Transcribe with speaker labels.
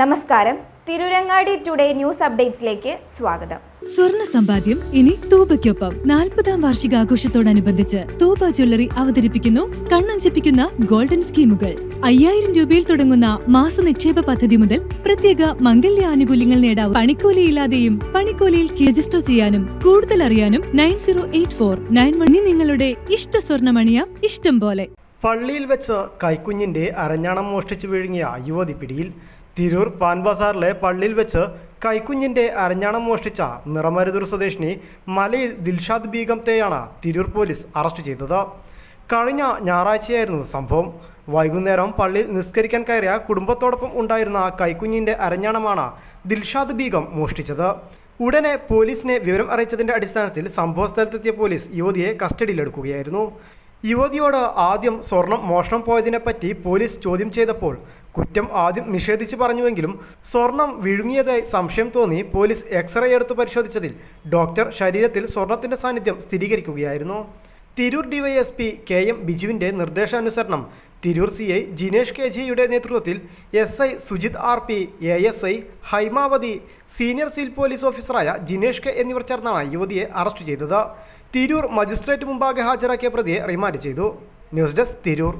Speaker 1: നമസ്കാരം. Tirurangadi today news അപ്ഡേറ്റ്സിലേക്ക് സ്വാഗതം.
Speaker 2: സ്വർണ സമ്പാദ്യം ഇനി തൂബയ്ക്കൊപ്പം. നാൽപ്പതാം വാർഷികാഘോഷത്തോടനുബന്ധിച്ച് തൂബ ജ്വല്ലറി അവതരിപ്പിക്കുന്നു കണ്ണഞ്ചിപ്പിക്കുന്ന ഗോൾഡൻ സ്കീമുകൾ. അയ്യായിരം രൂപയിൽ തുടങ്ങുന്ന മാസ നിക്ഷേപ പദ്ധതി മുതൽ പ്രത്യേക മംഗല്യ ആനുകൂല്യങ്ങൾ നേടാൻ പണിക്കൂലിയില്ലാതെയും പണിക്കൂലിയിൽ രജിസ്റ്റർ ചെയ്യാനും കൂടുതൽ അറിയാനും nine zero eight four nine one നിങ്ങളുടെ ഇഷ്ട സ്വർണമണിയ ഇഷ്ടം പോലെ.
Speaker 3: പള്ളിയിൽ വെച്ച് കൈക്കുഞ്ഞിന്റെ അരഞ്ഞാണം മോഷ്ടിച്ചു വിഴുങ്ങിയ യുവതി പിടിയിൽ തിരൂർ പാൻബസാറിലെ പള്ളിയിൽ വെച്ച് കൈക്കുഞ്ഞിന്റെ അരഞ്ഞാണം മോഷ്ടിച്ച നിറമരുതൂർ സ്വദേശിനി മലയിൽ ദിൽഷാദ് ബീഗംത്തെയാണ് തിരൂർ പോലീസ് അറസ്റ്റ് ചെയ്തത്. കഴിഞ്ഞ ഞായറാഴ്ചയായിരുന്നു സംഭവം. വൈകുന്നേരം പള്ളിയിൽ നിസ്കരിക്കാൻ കയറിയ കുടുംബത്തോടൊപ്പം ഉണ്ടായിരുന്ന കൈക്കുഞ്ഞിന്റെ അരഞ്ഞാണമാണ് ദിൽഷാദ് ബീഗം മോഷ്ടിച്ചത്. ഉടനെ പോലീസിനെ വിവരം അറിയിച്ചതിന്റെ അടിസ്ഥാനത്തിൽ സംഭവസ്ഥലത്തെത്തിയ പോലീസ് യുവതിയെ കസ്റ്റഡിയിലെടുക്കുകയായിരുന്നു. യുവതിയോട് ആദ്യം സ്വർണം മോഷണം പോയതിനെപ്പറ്റി പോലീസ് ചോദ്യം ചെയ്തപ്പോൾ കുറ്റം ആദ്യം നിഷേധിച്ചു പറഞ്ഞുവെങ്കിലും സ്വർണം വിഴുങ്ങിയതായി സംശയം തോന്നി പോലീസ് എക്സ്റേ എടുത്ത് പരിശോധിച്ചതിൽ ഡോക്ടർ ശരീരത്തിൽ സ്വർണത്തിന്റെ സാന്നിധ്യം സ്ഥിരീകരിക്കുകയായിരുന്നു. തിരൂർ ഡിവൈഎസ്പി കെ എം ബിജുവിന്റെ നിർദ്ദേശാനുസരണം Tirur C I Jinesh K ജിയുടെ നേതൃത്വത്തിൽ S I Sujith R P A S I Haimavathi senior civil police ഓഫീസറായ ജിനേഷ് കെ എന്നിവർ ചേർന്നാണ് യുവതിയെ അറസ്റ്റ് ചെയ്തത്. തിരൂർ മജിസ്ട്രേറ്റ് മുമ്പാകെ ഹാജരാക്കിയ പ്രതിയെ റിമാൻഡ് ചെയ്തു. News desk Tirur.